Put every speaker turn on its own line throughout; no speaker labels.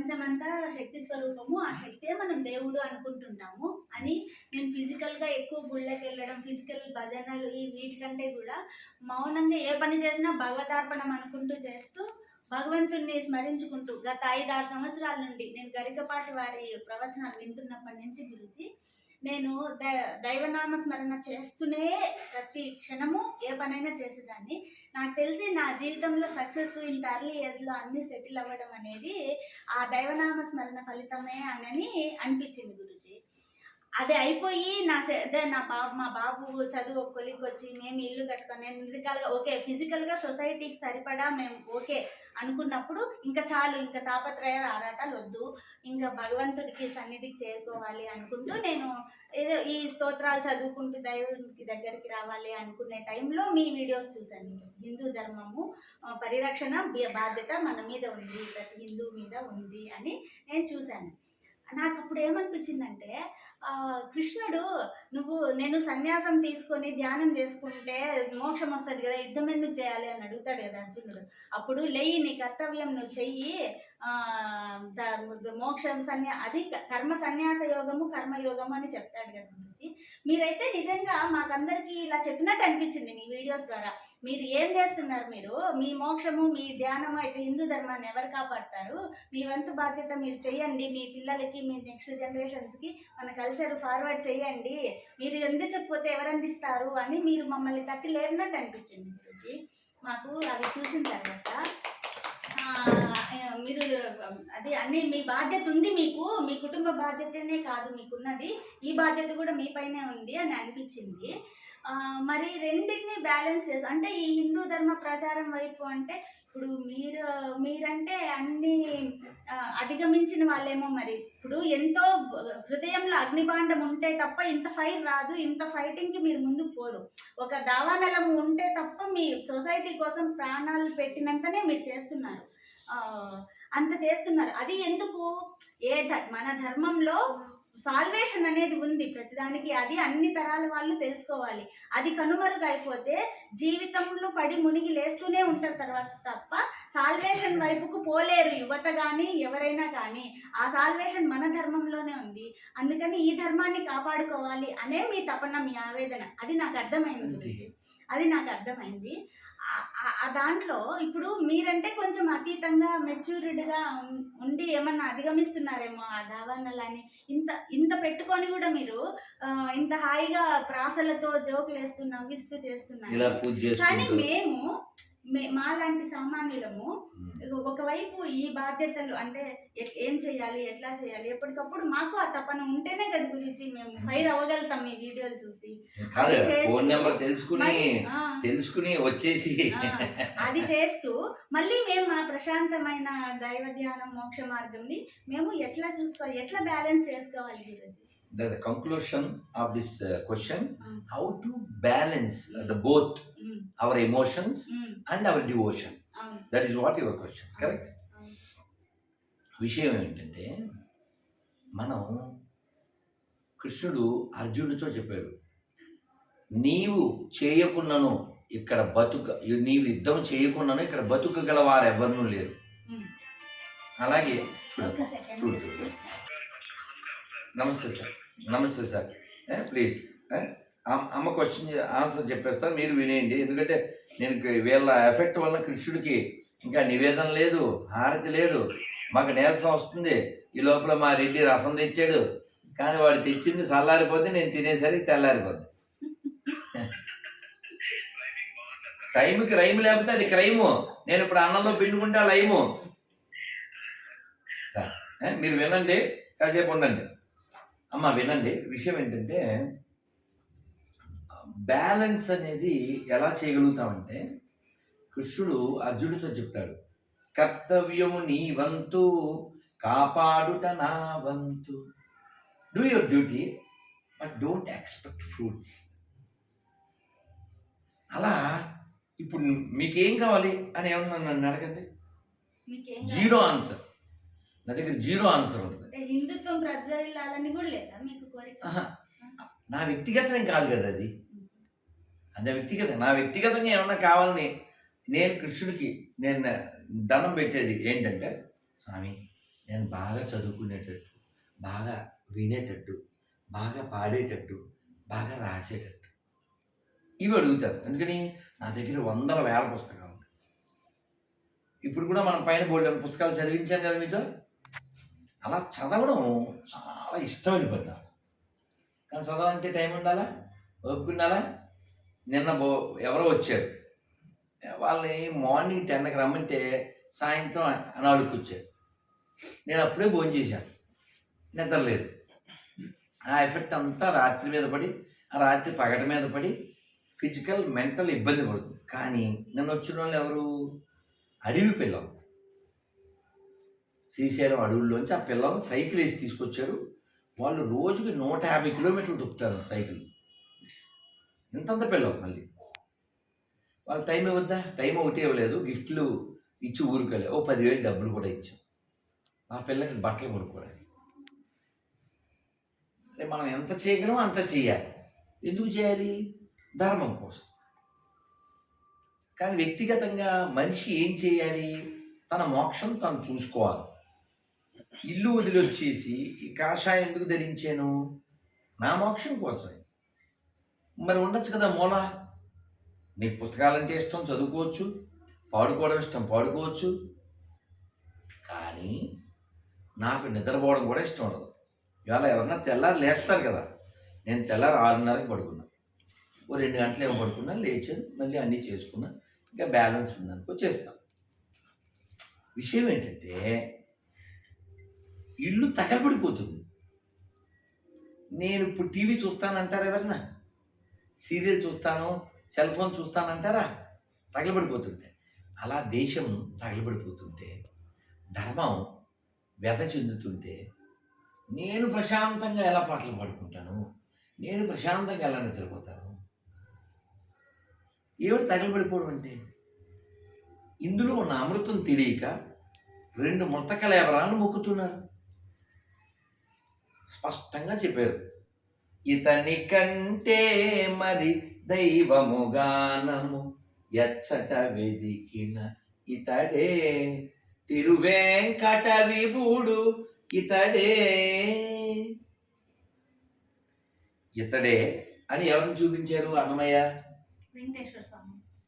ప్రపంచమంతా శక్తి స్వరూపము. ఆ శక్తే మనం దేవుడు అనుకుంటుంటాము అని నేను ఫిజికల్గా ఎక్కువ గుళ్ళకి వెళ్ళడం ఫిజికల్ భజనలు ఈ వీటికంటే కూడా మౌనంగా ఏ పని చేసినా భగవతార్పణం అనుకుంటూ చేస్తూ భగవంతుణ్ణి స్మరించుకుంటూ గత ఐదు ఆరు సంవత్సరాల నుండి నేను గరికపాటి వారి ప్రవచనాలు వింటున్నప్పటి నుంచి గురించి నేను దైవనామ స్మరణ చేస్తూనే ప్రతి క్షణము ఏ పనైనా చేసేదాన్ని. నాకు తెలిసి నా జీవితంలో సక్సెస్ ఇంత అర్లీ ఏజ్లో అన్నీ సెటిల్ అవ్వడం అనేది ఆ దైవనామ స్మరణ ఫలితమే అని అనిపించింది గురుజీ. అది అయిపోయి నా సె- అదే నా బాబు మా బాబు చదువు కొలికి వచ్చి మేము ఇల్లు కట్టుకొని నేను ఫిజికల్గా ఓకే ఫిజికల్గా సొసైటీకి సరిపడా మేము ఓకే అనుకున్నప్పుడు ఇంకా చాలు ఇంకా తాపత్రయ ఆరాటాలు వద్దు ఇంకా భగవంతుడికి సన్నిధికి చేరుకోవాలి అనుకుంటూ నేను ఏదో ఈ స్తోత్రాలు చదువుకుంటూ దైవానికి దగ్గరికి రావాలి అనుకునే టైంలో మీ వీడియోస్ చూశాను. హిందూ ధర్మము పరిరక్షణ బాధ్యత మన మీద ఉంది ప్రతి హిందూ మీద ఉంది అని నేను చూశాను. నాకు అప్పుడు ఏమనిపించిందంటే కృష్ణుడు నువ్వు నేను సన్యాసం తీసుకొని ధ్యానం చేసుకుంటే మోక్షం వస్తుంది కదా యుద్ధం ఎందుకు చేయాలి అని అడుగుతాడు కదా అర్జునుడు. అప్పుడు లేయి నీ కర్తవ్యం నువ్వు చెయ్యి మోక్షం సన్యా అది కర్మ సన్యాస యోగము కర్మయోగము అని చెప్తాడు కదా గురించి మీరైతే నిజంగా మాకందరికి ఇలా చెప్పినట్టు అనిపించింది మీ వీడియోస్ ద్వారా. మీరు ఏం చేస్తున్నారు మీరు? మీ మోక్షము మీ ధ్యానము అయితే హిందూ ధర్మాన్ని ఎవరు కాపాడతారు? మీ వంతు బాధ్యత మీరు చేయండి. మీ పిల్లలకి మీ నెక్స్ట్ జనరేషన్స్కి మన కల్చర్ ఫార్వర్డ్ చేయండి. మీరు ఎందుకపోతే ఎవరు అందిస్తారు అని మీరు మమ్మల్ని తట్టి లేనట్టు అనిపించింది గురించి మాకు అవి చూసిన తర్వాత మీరు అది అన్ని మీ బాధ్యత ఉంది మీకు. మీ కుటుంబ బాధ్యతనే కాదు మీకున్నది. ఈ బాధ్యత కూడా మీ పైనే ఉంది అని అనిపించింది. మరి రెండింటిని బ్యాలెన్స్ చేసి అంటే ఈ హిందూ ధర్మ ప్రచారం వైపు అంటే ఇప్పుడు మీరు మీరంటే అన్ని అధిగమించిన వాళ్ళేమో మరి. ఇప్పుడు ఎంతో హృదయంలో అగ్నిబాండం ఉంటే తప్ప ఇంత ఫైర్ రాదు ఇంత ఫైటింగ్కి మీరు ముందుకు పోరు. ఒక దావానలము ఉంటే తప్ప మీ సొసైటీ కోసం ప్రాణాలు పెట్టినంతనే మీరు చేస్తున్నారు. అంత చేస్తున్నారు. అది ఎందుకు? ఏ ధ- మన ధర్మంలో సాల్వేషన్ అనేది ఉంది ప్రతిదానికి. అది అన్ని తరాల వాళ్ళు తెలుసుకోవాలి. అది కనుమరుగైపోతే జీవితంలో పడి మునిగి లేస్తూనే ఉంటారు తర్వాత తప్ప సాల్వేషన్ వైపుకు పోలేరు యువత కానీ ఎవరైనా కానీ ఆ సాల్వేషన్ మన ధర్మంలోనే ఉంది. అందుకని ఈ ధర్మాన్ని కాపాడుకోవాలి అనే మీ తపన మీ ఆవేదన. అది నాకు అర్థమైంది. అది నాకు అర్థమైంది. ఆ- దాంట్లో ఇప్పుడు మీరంటే కొంచెం అతీతంగా మెచ్యూర్డ్గా ఉండి ఏమన్నా అధిగమిస్తున్నారేమో ఆ దావానలని ఇంత ఇంత పెట్టుకొని కూడా మీరు ఇంత హాయిగా ప్రాసలతో జోకులు వేస్తూ నవ్విస్తూ చేస్తున్నారు. కానీ మేము మే- మాలాంటి సామాన్యులము. ఒకవైపు ఈ బాధ్యతలు అంటే ఏం చేయాలి ఎట్లా చేయాలి ఎప్పటికప్పుడు మాకు ఆ తపన ఉంటేనే కదా గురించి మేము ఫైర్ అవ్వగలుగుతాం ఈ వీడియోలు చూసి.
ఫోన్ నెంబర్ తెలుసుకుని తెలుసుకుని వచ్చేసి.
అది చేస్తూ మళ్ళీ మేము మా ప్రశాంతమైన దైవ ధ్యానం మోక్ష మార్గంని మేము ఎట్లా చూసుకోవాలి ఎట్లా బ్యాలెన్స్ చేసుకోవాలి Guruji?
The, the conclusion of this uh, question
Mm.
how to balance uh, the both
um,
our emotions
um,
and our devotion
అవును
that is what your question correct. విషయం ఏంటంటే మనం కృష్ణుడు అర్జునుడితో చెప్పాడు నీవు చేయకున్నను ఇక్కడ బతుక నీవు యుద్ధం చేయకున్నాను ఇక్కడ బతుకగల వారు ఎవరినూ లేరు. అలాగే చూడు చూడు నమస్తే సార్. నమస్తే సార్. ప్లీజ్. అమ్మ క్వశ్చన్ ఆన్సర్ చెప్పేస్తాను మీరు వినేయండి. ఎందుకంటే నేను వీళ్ళ ఎఫెక్ట్ వల్ల కృష్ణుడికి ఇంకా నివేదన లేదు హారతి లేదు. మాకు నీరసం వస్తుంది. ఈ లోపల మా రెడ్డి రసం తెచ్చాడు. కానీ వాడు తెచ్చింది చల్లారిపోద్ది నేను తినేసరికి తెల్లారిపోద్ది. టైంకి రైము లేకపోతే అది క్రైము. నేను ఇప్పుడు అన్నంలో పిండుకుంటే లైము. సార్ మీరు వినండి. కాసేపు ఉండండి. అమ్మ వినండి. విషయం ఏంటంటే బ్యాలెన్స్ అనేది ఎలా చేయగలుగుతామంటే కృష్ణుడు అర్జునుడితో చెప్తాడు. కర్తవ్యము నీ వంతు కాపాడుట నా వంతు. Do your duty but don't expect fruits అలా ఇప్పుడు మీకేం కావాలి అని ఏమన్నా నన్ను అడగండి. జీరో ఆన్సర్ నా దగ్గర జీరో ఆన్సర్ ఉంటుంది.
అంటే హిందుత్వం ప్రజ్వరిల్లాలని కూడా లేదా మీకు కోరిక?
ఆహా. నా వ్యక్తిగతం కాదు కదా అది. అది వ్యక్తిగతం. నా వ్యక్తిగతంగా ఏమన్నా కావాలని నేను కృష్ణుడికి నేను దండం పెట్టేది ఏంటంటే స్వామి నేను బాగా చదువుకునేటట్టు బాగా వినేటట్టు బాగా పాడేటట్టు బాగా రాసేటట్టు. ఇవి అడుగుతారు. ఎందుకని నా దగ్గర వందల వేల పుస్తకాలు ఉన్నాయి. ఇప్పుడు కూడా మనం పైన బోల్డెన్ పుస్తకాలు చదివించాను కదా మీతో? అలా చదవడం చాలా ఇష్టమైన పని. నాకు. కానీ చదవాలంటే టైం ఉండాలా? ఓపిక ఉండాలా? నిన్న బో ఎవరో వచ్చారు. వాళ్ళని మార్నింగ్ టెన్కి రమ్మంటే సాయంత్రం నాలుగుకి వచ్చారు నేను అప్పుడే భోజనం చేశాను. నిద్రలేదు ఆ ఎఫెక్ట్ అంతా రాత్రి మీద పడి ఆ రాత్రి పగటి మీద పడి ఫిజికల్ మెంటల్ ఇబ్బంది పడుతుంది. కానీ నన్ను వచ్చిన వాళ్ళు ఎవరు? అడవి పిల్లలు. శ్రీశైలం అడవుల్లోంచి ఆ పిల్లల్ని సైకిల్ వేసి తీసుకొచ్చారు. వాళ్ళు రోజుకి నూట యాభై కిలోమీటర్లు తొక్కుతారు సైకిల్. ఇంతంత పిల్లలు మళ్ళీ. వాళ్ళ టైం ఇవ్వద్దా? టైం ఒకటి ఇవ్వలేదు. గిఫ్ట్లు ఇచ్చి ఊరికెళ్ళి ఓ పదివేలు డబ్బులు కూడా ఇచ్చాం. ఆ పిల్లకి బట్టలు కొనుక్కోవడానికి. మనం ఎంత చేయగలమో అంత చేయాలి. ఎందుకు చేయాలి? ధర్మం కోసం. కానీ వ్యక్తిగతంగా మనిషి ఏం చేయాలి? తన మోక్షం తను చూసుకోవాలి. ఇల్లు వదిలి వచ్చేసి ఈ కాషాయం ఎందుకు ధరించాను? నా మోక్షం కోసమే. మరి ఉండొచ్చు కదా మూల? నీకు పుస్తకాలంటే ఇష్టం చదువుకోవచ్చు. పాడుకోవడం ఇష్టం పాడుకోవచ్చు. కానీ నాకు నిద్రపోవడం కూడా ఇష్టం ఉండదు. ఇవాళ ఎవరన్నా తెల్లారి లేస్తారు కదా. నేను తెల్లారి ఆరున్నరకి పడుకున్నా. ఓ రెండు గంటలు ఏమో పడుకున్నా లేచాను మళ్ళీ అన్నీ చేసుకున్నా. ఇంకా బ్యాలెన్స్ ఉందనుకో చేస్తాను విషయం ఏంటంటే ఇల్లు తగలబడిపోతుంది. నేను ఇప్పుడు టీవీ చూస్తానంటారా ఎవరన్నా? సీరియల్ చూస్తాను సెల్ ఫోన్ చూస్తానంటారా? తగలబడిపోతుంటే. అలా దేశం తగలబడిపోతుంటే ధర్మం వ్యధ చెందుతుంటే నేను ప్రశాంతంగా ఎలా పాటలు పాడుకుంటాను? నేను ప్రశాంతంగా ఎలా నిద్రపోతాను? ఏమిటి తగలబడిపోవడం అంటే? ఇందులో ఉన్న అమృతం తెలియక రెండు మృతకలేవరాలు మొక్కుతున్నారు. స్పష్టంగా చెప్పారు. ఇతని కంటే మరి దైవము గానము ఎచ్చట వెదికిన ఇతడే తిరువేంకట విభుడు ఇతడే. ఇతడే అని ఎవరిని చూపించారు అన్నమయ్య?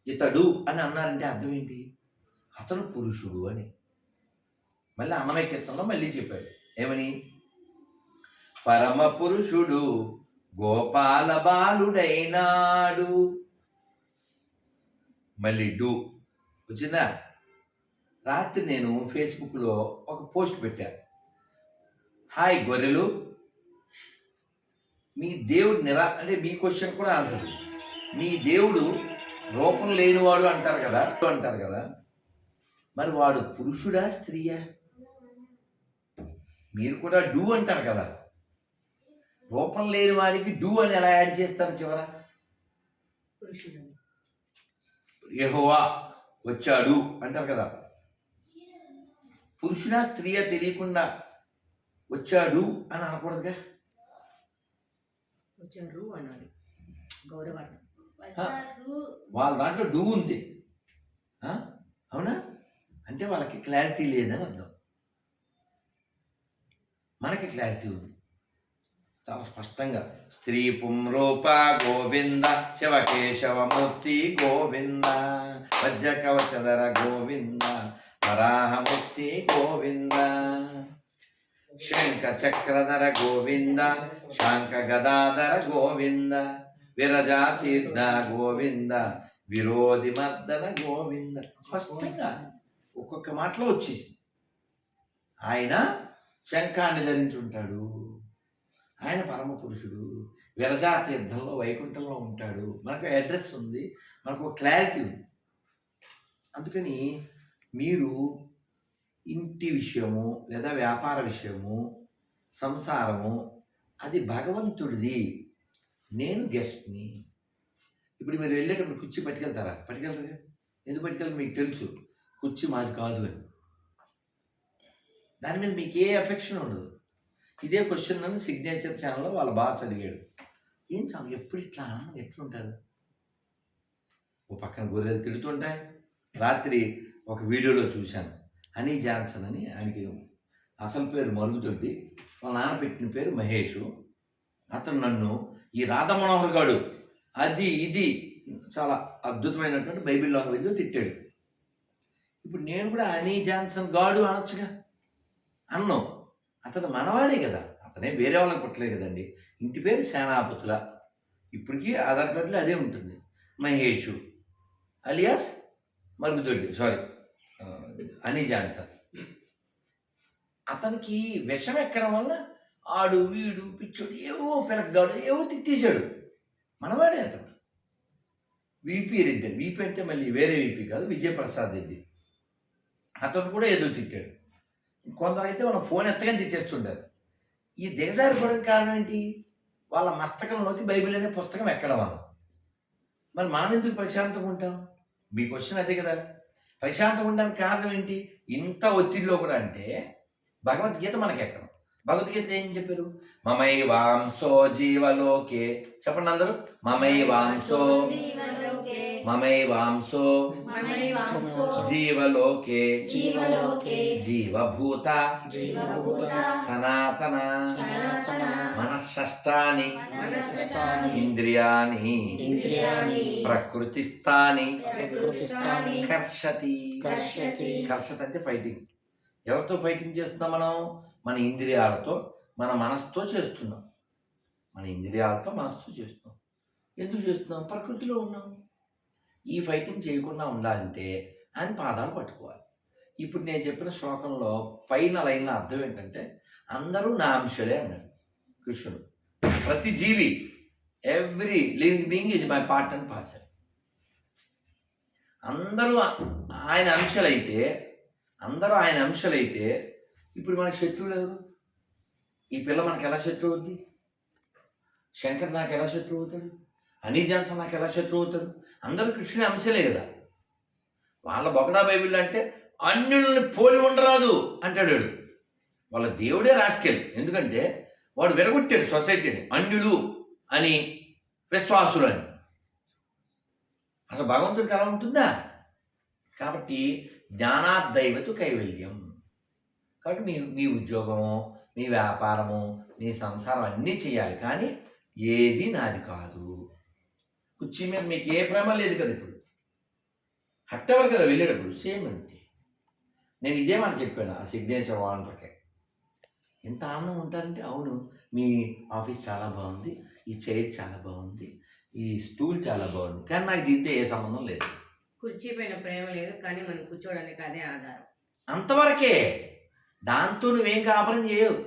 ఇతడు అని అన్నారంటే అర్థం ఏంటి? అతను పురుషుడు అని. మళ్ళీ అన్నమయ్య కీర్తనలో మళ్ళీ చెప్పాడు. ఏమని? పరమ పురుషుడు గోపాల బాలుడైనాడు. మళ్ళీ డు. వచ్చిందా? రాత్రి నేను ఫేస్బుక్లో ఒక పోస్ట్ పెట్టా. హాయ్ గొర్రెలు. మీ దేవుడు నిరా అంటే మీ క్వశ్చన్ కూడా ఆన్సర్. మీ దేవుడు రూపం లేనివాడు అంటారు కదా అంటారు కదా. మరి వాడు పురుషుడా స్త్రీయా? మీరు కూడా డూ అంటారు కదా. రూపం లేని వారికి డూ అని ఎలా యాడ్ చేస్తారు చివర? యెహోవా వచ్చాడు అంటారు కదా. పురుషుడా స్త్రీయా తెలియకుండా వచ్చాడు అని అనకూడదుగా?
వచ్చారు అనాలి గౌరవార్థం.
వాళ్ళ దాంట్లో డూ ఉంది? అవునా? అంటే వాళ్ళకి క్లారిటీ లేదని అర్థం. మనకి క్లారిటీ ఉంది. చాలా స్పష్టంగా. స్త్రీ పుంరూప గోవింద శివకేశవమూర్తి గోవింద వజ్ర కవచధర గోవింద వరాహమూర్తి గోవింద శంఖ చక్రధర గోవింద శాంఖ గదాధర గోవింద విరజాతీర్థ గోవింద విరోధి మర్దన గోవింద. స్పష్టంగా ఒక్కొక్క మాటలో వచ్చేసింది. ఆయన శంఖాన్ని ధరించుంటాడు. ఆయన పరమ పురుషుడు విరజా తీర్థంలో వైకుంఠంలో ఉంటాడు. మనకు అడ్రస్ ఉంది. మనకు క్లారిటీ ఉంది. అందుకని మీరు ఇంటి విషయము లేదా వ్యాపార విషయము సంసారము అది భగవంతుడిది. నేను గెస్ట్ని ఇప్పుడు మీరు వెళ్ళేటప్పుడు కుర్చీ పట్టుకెళ్తారా? పట్టుకెళ్తారా ఎందుకు పట్టుకెళ్ళి మీకు తెలుసు. కుర్చీ మాది కాదు అని. దాని మీద మీకు ఏ ఎఫెక్షన్ ఉండదు. ఇదే క్వశ్చన్ నన్ను సిగ్నేచర్ ఛానల్లో వాళ్ళ బాస్ అడిగాడు. ఏం స్వామి ఎప్పుడు ఇట్లా? ఎట్లుంటారు? ఓ పక్కన గొర్రెలు తిడుతుంటాయి. రాత్రి ఒక వీడియోలో చూశాను. హనీ జాన్సన్ అని ఆయనకి అసలు పేరు మరుగుదొడ్డి వాళ్ళ నాన్న పెట్టిన పేరు మహేష్. అతను నన్ను ఈ రాధా మనోహర్ గాడు అది ఇది చాలా అద్భుతమైనటువంటి బైబిల్ లాంగ్వేజ్లో తిట్టాడు. ఇప్పుడు నేను కూడా అనీ జాన్సన్ గాడు అనొచ్చుగా? అన్నాం. అతను మనవాడే కదా. అతనే వేరే వాళ్ళకి పుట్టలేదు కదండి. ఇంటి పేరు సేనాపతుల. ఇప్పటికీ ఆధార్ కార్డులో అదే ఉంటుంది. మహేషు అలియాస్ మరుగుదొడ్డి. Sorry Annie Johnson. అతనికి విషం ఎక్కడం వల్ల ఆడు వీడు పిచ్చోడు ఏవో పిలగ్గాడు ఏవో తిట్టేశాడు. మనవాడే అతను. విపి రెడ్డి. విపి అంటే మళ్ళీ వేరే విపి కాదు విజయప్రసాద్ రెడ్డి. అతను కూడా ఏదో తిట్టాడు. కొందరైతే మన ఫోన్ ఎత్తగానే తిట్టేస్తుంటారు. ఈ దిగజారిపోవడం కారణం ఏంటి? వాళ్ళ మస్తకంలోకి బైబిల్ అనే పుస్తకం ఎక్కడ వాళ్ళ? మరి మనం ఎందుకు ప్రశాంతంగా ఉంటాం? మీ క్వశ్చన్ అదే కదా. ప్రశాంతంగా ఉండడానికి కారణం ఏంటి? ఇంత ఒత్తిడిలో కూడా అంటే భగవద్గీత మనకి ఎక్కడం భగవద్గీత ఏం చెప్పారు? మమై వాంసో జీవలోకే. చెప్పండి అందరూ. మమై వాంసో మమై వాంసో
మమైవాంసో
జీవలోకే.
జీవలోకే.
జీవభూత. సనాతన.
మనస్సష్టాని
ఇంద్రియాని ప్రకృతిస్థాని. కర్షతి.
కర్షతి.
అంటే ఫైటింగ్ ఎవరితో ఫైటింగ్ చేస్తున్నాం మనం? మన ఇంద్రియాలతో మన మనసుతో చేస్తున్నాం. మన ఇంద్రియాలతో మనసుతో చేస్తున్నాం. ఎందుకు చేస్తున్నాం? ప్రకృతిలో ఉన్నాం. ఈ ఫైటింగ్ చేయకుండా ఉండాలంటే ఆయన పాదాలు పట్టుకోవాలి. ఇప్పుడు నేను చెప్పిన శ్లోకంలో పైన లైన్లో అర్థం ఏంటంటే అందరూ నా అంశలే అన్నాడు కృష్ణుడు. ప్రతి జీవి every living being is my part and parcel అందరూ ఆయన అంశలైతే అందరూ ఆయన అంశలైతే ఇప్పుడు మనకి శత్రువులు ఎవరు? ఈ పిల్ల మనకి ఎలా శత్రువు అవుద్ది? శంకర్ నాకు ఎలా శత్రువు అవుతాడు? అనీ జాన్సన్ నాకు ఎలా శత్రువు అవుతాడు? అందరూ కృష్ణుని అంశలే కదా. వాళ్ళ బొగడా బైబిల్ అంటే అన్యుల్ని పోలి ఉండరాదు అంటాడు వాడు. వాళ్ళ దేవుడే రాసుకెళ్ళి ఎందుకంటే వాడు విడగొట్టాడు సొసైటీని. అన్యులు అని విశ్వాసులు అని. అసలు భగవంతుడికి అలా ఉంటుందా? కాబట్టి జ్ఞానాద్దైవతు కైవల్యం. కాబట్టి మీ మీ ఉద్యోగము మీ వ్యాపారము మీ సంసారం అన్నీ చేయాలి. కానీ ఏది నాది కాదు. కుర్చీ మీద మీకు ఏ ప్రేమ లేదు కదా ఇప్పుడు. హట్టవర్ కదా వెళ్ళేటప్పుడు సేమ్ అంతే. నేను ఇదే మాట చెప్పాను ఆ సిగ్నేచర్ వాండర్కి. ఎంత ఆనందం ఉంటారంటే అవును మీ ఆఫీస్ చాలా బాగుంది ఈ చైర్ చాలా బాగుంది ఈ స్టూల్ చాలా బాగుంది కానీ నాకు దీంతో ఏ సంబంధం లేదు.
కుర్చీ పైన ప్రేమ లేదు కానీ మనం కూర్చోవడానికి అదే ఆధారం.
అంతవరకే. దాంతో నువ్వేం కాపురం చేయవు.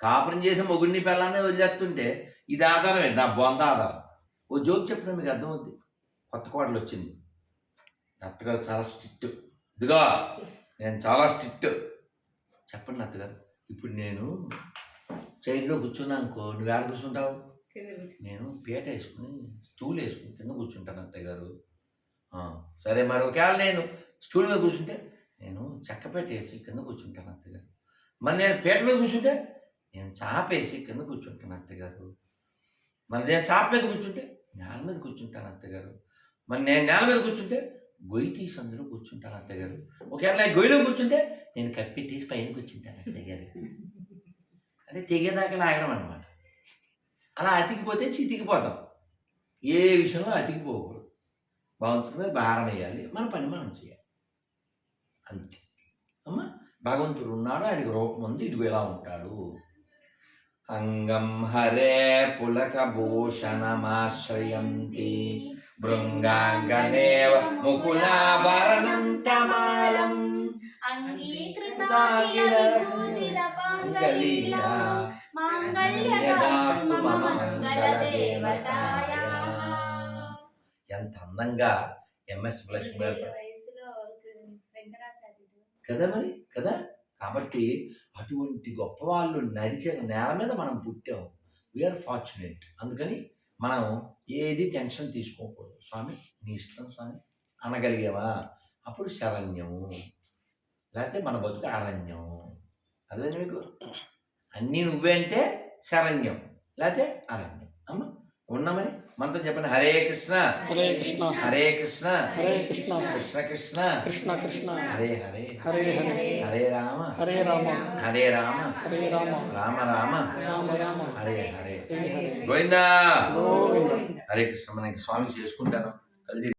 కాపురం చేసి మొగుడిని పిల్లాన్ని వదిలేస్తుంటే ఇది ఆధారమే నా బొంద ఆధారం. ఓ జోక్ చెప్పిన మీకు అర్థమవుద్ది. కొత్త కోడలు వచ్చింది. అత్తగారు చాలా స్ట్రిక్ట్. ఇదిగా నేను చాలా స్ట్రిక్ట్. చెప్పండి అత్తగారు. ఇప్పుడు నేను చైర్లో కూర్చున్నా అనుకో నువ్వు ఏడ కూర్చుంటావు. నేను పీట వేసుకుని స్టూల్ వేసుకుని కింద కూర్చుంటాను అత్తయ్య గారు "ఆ, సరే మరి ఒకవేళ నేను స్టూల్ మీద కూర్చుంటే నేను చెక్కపేట వేసి కింద కూర్చుంటాను అత్తయ్య గారు మరి నేను పీట మీద కూర్చుంటే నేను చాపేసి కింద కూర్చుంటాను అత్తయ్య గారు మరి నేను చాప మీద కూర్చుంటే నేల మీద కూర్చుంటాను అత్తగారు. మరి నేను నేల మీద కూర్చుంటే గొయ్యి తీసి అందులో కూర్చుంటాను అత్తగారు. ఒకవేళ నేను గొయ్యిలో కూర్చుంటే నేను కప్పెట్టేసి పైన కూర్చుంటాను అత్తగారు. అంటే తెగేదాకా లాగడం అనమాట అలా అతికిపోతే చితికిపోతాం. ఏ విషయంలో అతికిపోకూడదు. భగవంతుడి మీద భారం వేయాలి. మన పని మనం చేయాలి. అంతే. అమ్మా భగవంతుడు ఉన్నాడు ఆయనకి రూపం ఉంది. ఇదిగో ఇలా ఉంటాడు. అంగం హరే పులక భూషణమాశ్రయంతి భృంగాంగనేవ ముకులాభరణం తమాలం ఎంత అందంగా ఎంఎస్ లక్ష్మి కదా మరి కదా కాబట్టి అటువంటి గొప్ప వాళ్ళు నడిచిన నేల మీద మనం పుట్టాం. వీఆర్ ఫార్చునేట్ అందుకని మనం ఏది టెన్షన్ తీసుకోకూడదు. స్వామి నీ ఇష్టం స్వామి. అనగలిగేవా? అప్పుడు శరణ్యము. లేకపోతే మన బతుకు అరణ్యము. అదే మీకు? అన్నీ నువ్వే అంటే శరణ్యం. లేకపోతే అరణ్యం. అమ్మ. ఉన్నామని మనతో చెప్పండి. హరే కృష్ణ.
హరే కృష్ణ.
హరే కృష్ణ.
హరే కృష్ణ.
కృష్ణ కృష్ణ.
కృష్ణ కృష్ణ.
హరే హరే.
హరే హరే.
హరే రామ.
హరే రామ.
హరే రామ.
హరే రామ.
రామ రామ.
రామ రామ.
హరే హరే.
గోవింద.
హరే కృష్ణ. మనకి స్వామి చేసుకుంటాను కలిసి